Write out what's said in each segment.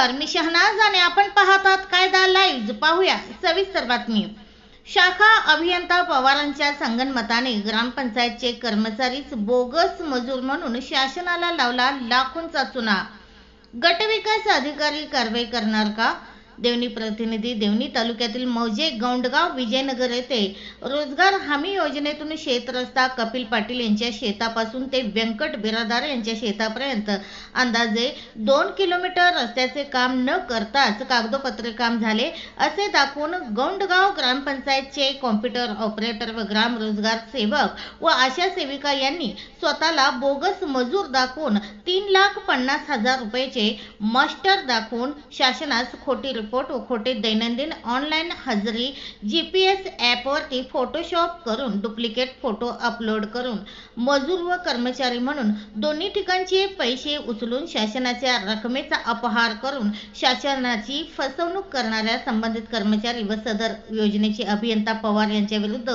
तर मी शहनाज आणि आपण पाहतात कायदा लाईव्ह पाहूया सविस्तर बातमी. शाखा अभियंता पवारांच्या संगनमताने ग्रामपंचायतचे कर्मचारीच बोगस मजूर म्हणून शासनाला लावला लाखोंचा चुना. गटविकास अधिकारी कारवाई करणार का? देवणी प्रतिनिधी देवणी तालुक्यातील मौजे गौंडगाव विजयनगर येथे रोजगार हमी योजनेतून शेतरस्ता कपिल पाटील यांच्या शेतापासून ते व्यंकट बिरादार यांच्या शेतापर्यंत. अंदाजे दोन किलोमीटर रस्त्याचे काम न करताच कागदोपत्रे काम झाले असे दाखवून गौंडगाव ग्रामपंचायतचे कॉम्प्युटर ऑपरेटर व ग्राम रोजगार सेवक व आशा सेविका यांनी स्वतःला बोगस मजूर दाखवून तीन लाख पन्नास हजार रुपयाचे मास्टर दाखवून शासनास खोटी रिपोर्ट व खोटे दैनंदिन ऑनलाईन हजेरी जी पी एस ॲपवरती फोटोशॉप करून डुप्लिकेट फोटो अपलोड करून मजूर व कर्मचारी म्हणून दोन्ही ठिकाणचे पैसे उचलून शासनाच्या रकमेचा अपहार करून शासनाची फसवणूक करणाऱ्या संबंधित कर्मचारी व सदर योजनेचे अभियंता पवार यांच्या विरुद्ध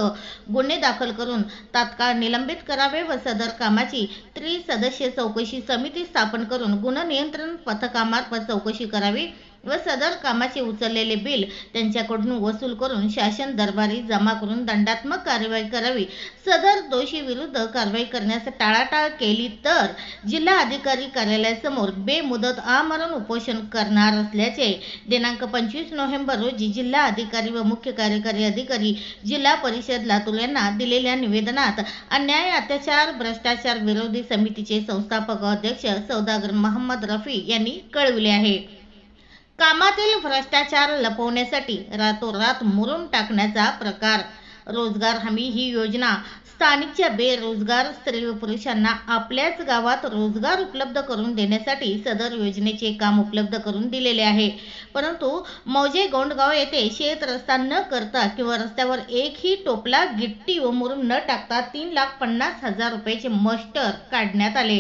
गुन्हे दाखल करून तात्काळ निलंबित करावे व सदर कामाची त्रिसदस्यीय चौकशी समिती स्थापन करून गुन्हा नियंत्रण पथकामार्फत चौकशी करावी. व सदर कामाचे उचललेले बिल त्यांच्याकडून वसूल करून शासन दरबारी जमा करून दंडात्मक कारवाई करावी. सदर दोषी विरुद्ध कारवाई करण्यास टाळाटाळ केली तर जिल्हा अधिकारी कार्यालयासमोर बेमुदत आमरण उपोषण करणार असल्याचे दिनांक पंचवीस नोव्हेंबर रोजी जिल्हा अधिकारी व मुख्य कार्यकारी अधिकारी जिल्हा परिषद लातूर यांना दिलेल्या निवेदनात अन्याय अत्याचार भ्रष्टाचार विरोधी समितीचे संस्थापक अध्यक्ष सौदागर महम्मद रफी यांनी कळविले आहे. कामातील भ्रष्टाचार लपवण्यासाठी रातोरात मुरून टाकण्याचा प्रकार. रोजगार हमी ही योजना स्थानिकच्या बेरोजगार स्त्री व पुरुषांना आपल्याच गावात रोजगार उपलब्ध करून देण्यासाठी सदर योजनेचे काम उपलब्ध करून दिलेले आहे. परंतु मौजे गोंडगाव येथे शेत रस्ता न करता किंवा रस्त्यावर एकही टोपला गिट्टी व मुरून न टाकता तीन लाख पन्नास हजार रुपयाचे मस्टर काढण्यात आले.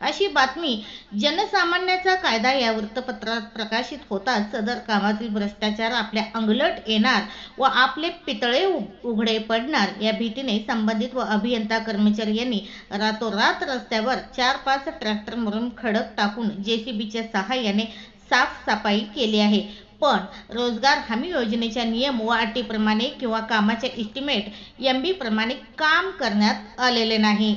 अशी बातमी जनसामान्याचा कायदा या वृत्तपत्रात प्रकाशित होताच सदर कामातील भ्रष्टाचार आपल्या अंगलट येणार व आपले पितळे उघडे पडणार या भीतीने संबंधित व अभियंता कर्मचारी यांनी रातोरात रस्त्यावर चार पाच ट्रॅक्टर मरून खडक टाकून जेसीबीच्या सहाय्याने साफसफाई केली आहे. पण रोजगार हमी योजनेच्या नियम व अटीप्रमाणे किंवा कामाच्या इस्टिमेट एम प्रमाणे काम करण्यात आलेले नाही.